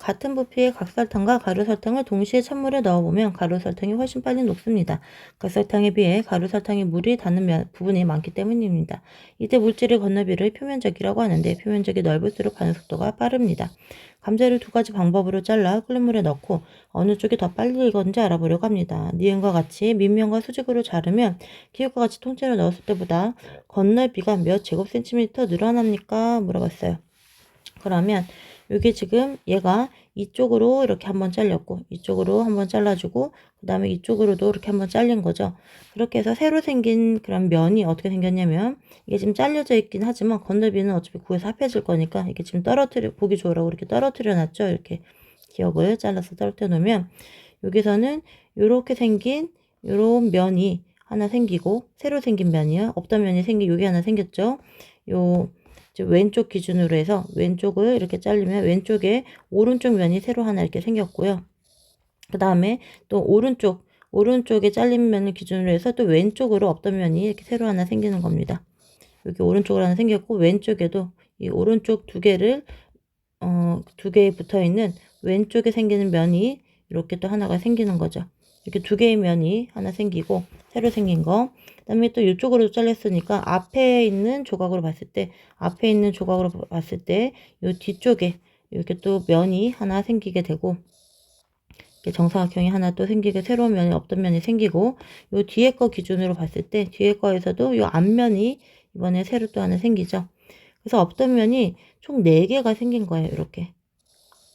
같은 부피의 각설탕과 가루설탕을 동시에 찬물에 넣어보면 가루설탕이 훨씬 빨리 녹습니다. 각설탕에 비해 가루설탕에 물이 닿는 면- 부분이 많기 때문입니다. 이때 물질의 건너비를 표면적이라고 하는데 표면적이 넓을수록 반응 속도가 빠릅니다. 감자를 두 가지 방법으로 잘라 끓는 물에 넣고 어느 쪽이 더 빨리 익었는지 알아보려고 합니다. 니은과 같이 밑면과 수직으로 자르면 기역과 같이 통째로 넣었을 때보다 건널비가 몇 제곱센티미터 늘어납니까? 물어봤어요. 그러면 여기 지금 얘가 이쪽으로 이렇게 한번 잘렸고 이쪽으로 한번 잘라주고 그 다음에 이쪽으로도 이렇게 한번 잘린 거죠. 그렇게 해서 새로 생긴 그런 면이 어떻게 생겼냐면 이게 지금 잘려져 있긴 하지만 건널비는 어차피 구에서 합해질 거니까 이게 지금 떨어뜨려 보기 좋으라고 이렇게 떨어뜨려 놨죠. 이렇게 기억을 잘라서 떨어뜨려 놓으면 여기서는 이렇게 생긴 요런 면이 하나 생기고 새로 생긴 면이요. 없던 면이 생긴 여기 하나 생겼죠. 요 왼쪽 기준으로 해서 왼쪽을 이렇게 잘리면 왼쪽에 오른쪽 면이 새로 하나 이렇게 생겼고요. 그 다음에 또 오른쪽 오른쪽에 잘린 면을 기준으로 해서 또 왼쪽으로 없던 면이 이렇게 새로 하나 생기는 겁니다. 여기 오른쪽으로 하나 생겼고 왼쪽에도 이 오른쪽 두 개를 어, 두 개에 붙어 있는 왼쪽에 생기는 면이 이렇게 또 하나가 생기는 거죠. 이렇게 두 개의 면이 하나 생기고 새로 생긴 거. 그다음에 또 이쪽으로 잘렸으니까 앞에 있는 조각으로 봤을 때 앞에 있는 조각으로 봤을 때 이 뒤쪽에 이렇게 또 면이 하나 생기게 되고 이렇게 정사각형이 하나 또 생기게 새로운 면이 없던 면이 생기고 요 뒤에 거 기준으로 봤을 때 뒤에 거에서도 요 앞면이 이번에 새로 또 하나 생기죠. 그래서 없던 면이 총 4개가 생긴 거예요. 이렇게.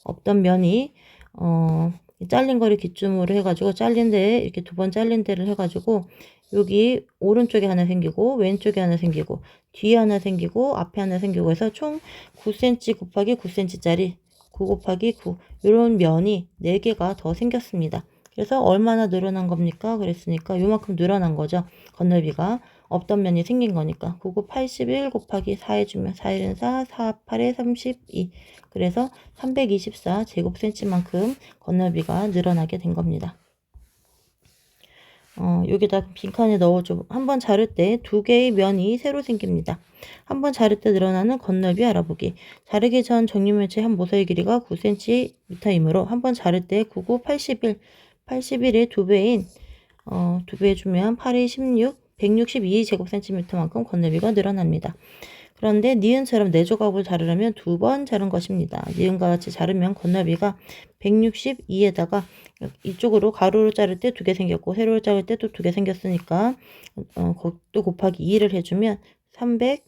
없던 면이 어 잘린 거를 기준으로 해가지고 잘린 데 이렇게 두 번 잘린 데를 해가지고 여기 오른쪽에 하나 생기고 왼쪽에 하나 생기고 뒤에 하나 생기고 앞에 하나 생기고 해서 총 9cm 곱하기 9cm짜리 9 곱하기 9 이런 면이 4개가 더 생겼습니다. 그래서 얼마나 늘어난 겁니까? 그랬으니까 요만큼 늘어난 거죠. 건널비가 없던 면이 생긴 거니까 9곱 81 곱하기 4 해주면 4 1은 4, 4 8에 32 그래서 324 제곱센치만큼 건널비가 늘어나게 된 겁니다. 어, 여기다 빈칸에 넣어줘. 한번 자를 때 두 개의 면이 새로 생깁니다. 한번 자를 때 늘어나는 건널비 알아보기. 자르기 전 정육면체 한 모서의 길이가 9cm이므로 한번 자를 때 99, 81, 81의 두 배인 어, 두배 해주면 8이 16, 162 제곱센티미터만큼 건널비가 늘어납니다. 그런데 니은처럼 네 조각을 자르려면 두 번 자른 것입니다. 니은과 같이 자르면 건널비가 162에다가 이쪽으로 가로로 자를 때 두 개 생겼고 세로로 자를 때 또 두 개 생겼으니까 어, 또 곱하기 2를 해주면 300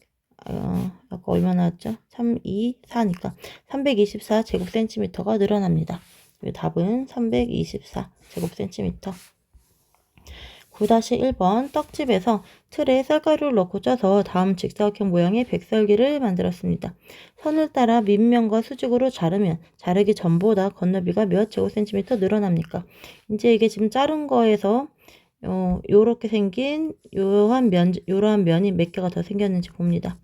어, 아까 얼마 나왔죠? 3, 2, 4니까 324 제곱센티미터가 늘어납니다. 답은 324 제곱센티미터. 9-1번 떡집에서 틀에 쌀가루를 넣고 쪄서 다음 직사각형 모양의 백설기를 만들었습니다. 선을 따라 밑면과 수직으로 자르면 자르기 전보다 건너비가 몇 제곱센티미터 늘어납니까? 이제 이게 지금 자른 거에서 어, 요렇게 생긴 요한 면, 요러한 면이 몇 개가 더 생겼는지 봅니다.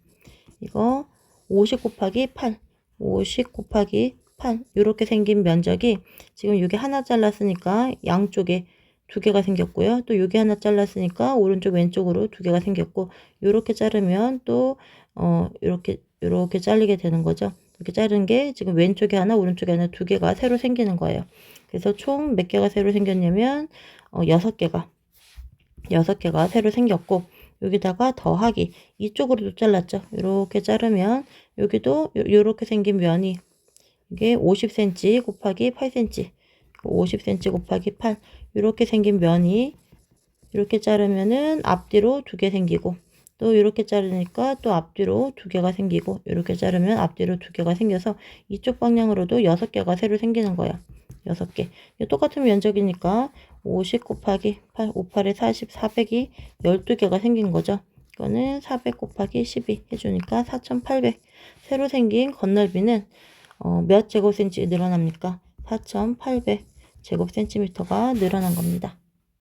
이거 50 곱하기 8, 50 곱하기 8 요렇게 생긴 면적이 지금 이게 하나 잘랐으니까 양쪽에 두 개가 생겼고요. 또 여기 하나 잘랐으니까 오른쪽 왼쪽으로 두 개가 생겼고 요렇게 자르면 또 어, 요렇게 요렇게 잘리게 되는 거죠. 이렇게 자른 게 지금 왼쪽에 하나 오른쪽에 하나 두 개가 새로 생기는 거예요. 그래서 총 몇 개가 새로 생겼냐면 어, 여섯 개가 여섯 개가 새로 생겼고 여기다가 더하기 이쪽으로도 잘랐죠. 이렇게 자르면 여기도 요렇게 생긴 면이 이게 50cm 곱하기 8cm 50cm 곱하기 8 이렇게 생긴 면이 이렇게 자르면은 앞뒤로 두 개 생기고 또 이렇게 자르니까 또 앞뒤로 두 개가 생기고 이렇게 자르면 앞뒤로 두 개가 생겨서 이쪽 방향으로도 여섯 개가 새로 생기는 거야. 여섯 개. 똑같은 면적이니까 50 곱하기 8, 5, 8에 40, 400이 12개가 생긴 거죠. 이거는 400 곱하기 12 해주니까 4800. 새로 생긴 건널비는 어, 몇 제곱센치 늘어납니까? 4800 제곱센티미터가 늘어난 겁니다.